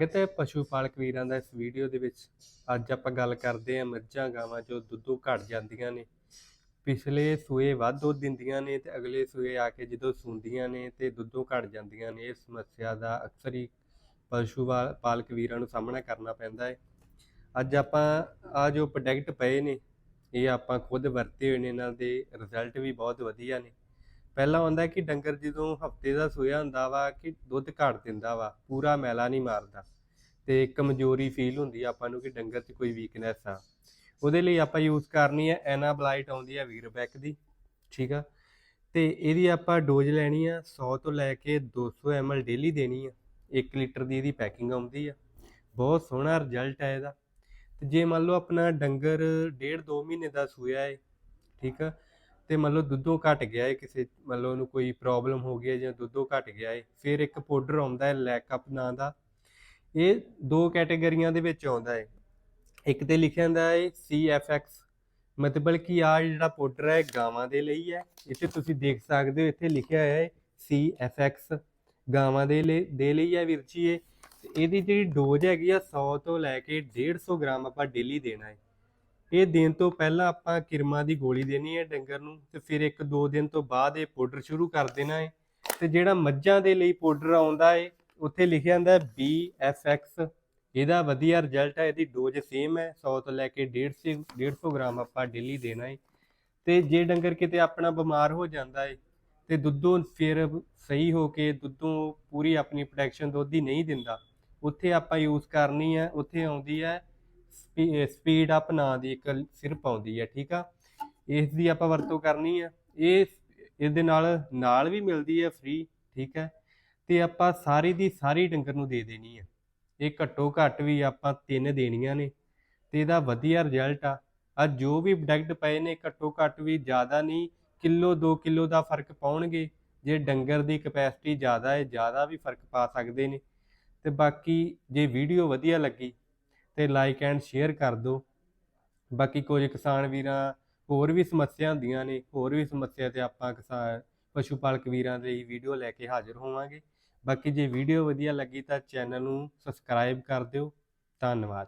ਕਿਤੇ ਪਸ਼ੂ ਪਾਲਕ ਵੀਰਾਂ ਦਾ ਇਸ ਵੀਡੀਓ ਦੇ ਵਿੱਚ ਅੱਜ ਆਪਾਂ ਗੱਲ ਕਰਦੇ ਹਾਂ ਮੱਝਾਂ ਗਾਵਾਂ ਜੋ ਦੁੱਧੋਂ ਘਟ ਜਾਂਦੀਆਂ ਨੇ। ਪਿਛਲੇ ਸੂਏ ਵੱਧ ਦੁੱਧ ਦਿੰਦੀਆਂ ਨੇ ਤੇ ਅਗਲੇ ਸੂਏ ਆ ਕੇ ਜਦੋਂ ਸੂੰਦੀਆਂ ਨੇ ਤੇ ਦੁੱਧੋਂ ਘਟ ਜਾਂਦੀਆਂ ਨੇ ਇਸ ਸਮੱਸਿਆ ਦਾ ਅਕਸਰ ਹੀ ਪਸ਼ੂ ਵਾ- ਪਾਲਕ ਵੀਰਾਂ ਨੂੰ ਸਾਹਮਣਾ ਕਰਨਾ ਪੈਂਦਾ ਹੈ। ਅੱਜ ਆਪਾਂ ਆ ਜੋ ਪ੍ਰੋਡਕਟ ਪਏ ਨੇ, ਇਹ ਆਪਾਂ ਖੁਦ ਵਰਤੇ ਹੋਏ ਨੇ, ਇਹਨਾਂ ਦੇ ਰਿਜ਼ਲਟ ਵੀ ਬਹੁਤ ਵਧੀਆ ਨੇ। ਪਹਿਲਾਂ ਹੁੰਦਾ ਕਿ ਡੰਗਰ ਜਦੋਂ ਹਫ਼ਤੇ ਦਾ ਸੋਇਆ ਹੁੰਦਾ ਵਾ ਕਿ ਦੁੱਧ ਘੱਟ ਦਿੰਦਾ ਵਾ, ਪੂਰਾ ਮੈਲਾ ਨਹੀਂ ਮਾਰਦਾ ਤੇ ਕਮਜ਼ੋਰੀ ਫੀਲ ਹੁੰਦੀ ਆ ਆਪਾਂ ਨੂੰ ਕਿ ਡੰਗਰ 'ਚ ਕੋਈ ਵੀਕਨੈਸ ਆ। ਉਹਦੇ ਲਈ ਆਪਾਂ ਯੂਜ਼ ਕਰਨੀ ਹੈ ਐਨਾਬਲਾਈਟ ਆਉਂਦੀ ਹੈ ਵੀਰਬੈਕ ਦੀ, ਠੀਕ ਆ? ਤੇ ਇਹਦੀ ਆਪਾਂ ਡੋਜ਼ ਲੈਣੀ ਆ 100 ਤੋਂ ਲੈ ਕੇ 200 ml ਡੇਲੀ ਦੇਣੀ ਆ 1 ਲੀਟਰ ਦੀ ਇਹਦੀ ਪੈਕਿੰਗ ਆਉਂਦੀ ਆ। ਬਹੁਤ ਸੋਹਣਾ ਰਿਜ਼ਲਟ ਹੈ ਇਹਦਾ। ਤੇ ਜੇ ਮੰਨ ਲਓ ਆਪਣਾ ਡੰਗਰ ਡੇਢ 2 ਮਹੀਨੇ ਦਾ ਸੂਇਆ ਹੈ ਠੀਕ ਆ? ਤੇ ਮੰਨ ਲਓ ਦੁੱਧੋਂ ਘਟ ਗਿਆ ਹੈ ਕਿਸੇ ਮੰਨ ਲਓ ਉਹਨੂੰ ਕੋਈ ਪ੍ਰੋਬਲਮ ਹੋ ਗਈ ਹੈ ਜਾਂ ਦੁੱਧੋਂ ਘਟ ਗਿਆ ਹੈ ਫਿਰ ਇੱਕ ਪਾਊਡਰ ਆਉਂਦਾ ਹੈ ਲੈਕਅਪ ਨਾਂ ਦਾ। ਇਹ ਦੋ ਕੈਟਾਗਰੀਆਂ ਦੇ ਵਿੱਚ ਆਉਂਦਾ ਹੈ ਇੱਕ ਤੇ ਲਿਖਿਆ ਹੁੰਦਾ ਹੈ CFX ਮਤਲਬ ਕਿ ਆ ਜਿਹੜਾ ਪਾਊਡਰ ਹੈ ਗਾਵਾਂ ਦੇ ਲਈ ਹੈ। ਇੱਥੇ ਤੁਸੀਂ ਦੇਖ ਸਕਦੇ ਹੋ, ਇੱਥੇ ਲਿਖਿਆ ਹੋਇਆ ਹੈ CFX ਗਾਵਾਂ ਦੇ ਲਈ ਦੇ ਲਈ ਹੈ ਵੀਰ ਜੀ ਇਹ। ਇਹਦੀ ਜਿਹੜੀ ਡੋਜ਼ ਹੈਗੀ ਆ 100 ਤੋਂ ਲੈ ਕੇ 150 ਗ੍ਰਾਮ ਆਪਾਂ ਡੇਲੀ ਦੇਣਾ ਹੈ ਇਹ ਦੇਣ ਤੋਂ ਪਹਿਲਾਂ ਆਪਾਂ ਕਿਰਮਾ ਦੀ ਗੋਲੀ ਦੇਣੀ ਹੈ ਡੰਗਰ ਨੂੰ ਤੇ ਫਿਰ ਇੱਕ ਦੋ ਦਿਨ ਤੋਂ ਬਾਅਦ ਇਹ ਪਾਊਡਰ ਸ਼ੁਰੂ ਕਰ ਦੇਣਾ ਹੈ। ਤੇ ਜਿਹੜਾ ਮੱਝਾਂ ਦੇ ਲਈ ਪਾਊਡਰ ਆਉਂਦਾ ਹੈ, ਉੱਥੇ ਲਿਖਿਆ ਹੁੰਦਾ ਹੈ BFX ਇਹਦਾ ਵਧੀਆ ਰਿਜ਼ਲਟ ਹੈ, ਇਹਦੀ ਡੋਜ਼ ਸੇਮ ਹੈ 100 ਤੋਂ ਲੈ ਕੇ 150 150 ਗ੍ਰਾਮ ਆਪਾਂ ਡੇਲੀ ਦੇਣਾ ਹੈ। ਤੇ ਜੇ ਡੰਗਰ ਕਿਤੇ ਆਪਣਾ ਬਿਮਾਰ ਹੋ ਜਾਂਦਾ ਹੈ ਤੇ ਦੁੱਧੋਂ ਫਿਰ ਸਹੀ ਹੋ ਕੇ ਦੁੱਧੋਂ ਪੂਰੀ ਆਪਣੀ ਪ੍ਰੋਟੈਕਸ਼ਨ ਦੁੱਧ ਦੀ ਨਹੀਂ ਦਿੰਦਾ, ਉੱਥੇ ਆਪਾਂ ਯੂਜ਼ ਕਰਨੀ ਹੈ, ਉੱਥੇ ਆਉਂਦੀ ਹੈ ਸਪੀਡ ਅਪ ਨਾਂ ਦੀ ਇੱਕ ਸਿਰਪ ਆਉਂਦੀ ਹੈ, ਠੀਕ ਆ? ਇਸ ਦੀ ਆਪਾਂ ਵਰਤੋਂ ਕਰਨੀ ਆ। ਇਹ ਇਹਦੇ ਨਾਲ ਨਾਲ ਵੀ ਮਿਲਦੀ ਹੈ ਫ੍ਰੀ ਠੀਕ ਹੈ? ਤੇ ਆਪਾਂ ਸਾਰੀ ਦੀ ਸਾਰੀ ਡੰਗਰ ਨੂੰ ਦੇ ਦੇਣੀ ਆ। ਇਹ ਘੱਟੋ ਘੱਟ ਵੀ ਆਪਾਂ ਤਿੰਨ ਦੇਣੀਆਂ ਨੇ, ਤੇ ਇਹਦਾ ਵਧੀਆ ਰਿਜ਼ਲਟ ਆ। ਆ ਜੋ ਵੀ ਪ੍ਰੋਡਕਟ ਪਏ ਨੇ, ਘੱਟੋ ਘੱਟ ਵੀ ਜ਼ਿਆਦਾ ਨਹੀਂ, ਕਿਲੋ 2 ਕਿਲੋ ਦਾ ਫ਼ਰਕ ਪਾਉਣਗੇ। ਜੇ ਡੰਗਰ ਦੀ ਕਪੈਸਿਟੀ ਜ਼ਿਆਦਾ ਹੈ, ਜ਼ਿਆਦਾ ਵੀ ਫ਼ਰਕ ਪਾ ਸਕਦੇ ਨੇ। ਤੇ ਬਾਕੀ ਜੇ ਵੀਡੀਓ ਵਧੀਆ ਲੱਗੀ ਤੇ ਲਾਈਕ ਐਂਡ ਸ਼ੇਅਰ ਕਰ ਦਿਓ। ਬਾਕੀ ਕੁਝ ਕਿਸਾਨ ਵੀਰਾਂ, ਹੋਰ ਵੀ ਸਮੱਸਿਆ ਹੁੰਦੀਆਂ ਨੇ, ਹੋਰ ਵੀ ਸਮੱਸਿਆ ਤੇ ਆਪਾਂ ਕਿਸਾਨ, ਪਸ਼ੂ ਪਾਲਕ ਵੀਰਾਂ ਦੇ ਲਈ ਵੀਡੀਓ ਲੈ ਕੇ ਹਾਜ਼ਰ ਹੋਵਾਂਗੇ। ਬਾਕੀ ਜੇ ਵੀਡੀਓ ਵਧੀਆ ਲੱਗੀ ਤਾਂ ਚੈਨਲ ਨੂੰ ਸਬਸਕ੍ਰਾਈਬ ਕਰ ਦਿਓ। ਧੰਨਵਾਦ।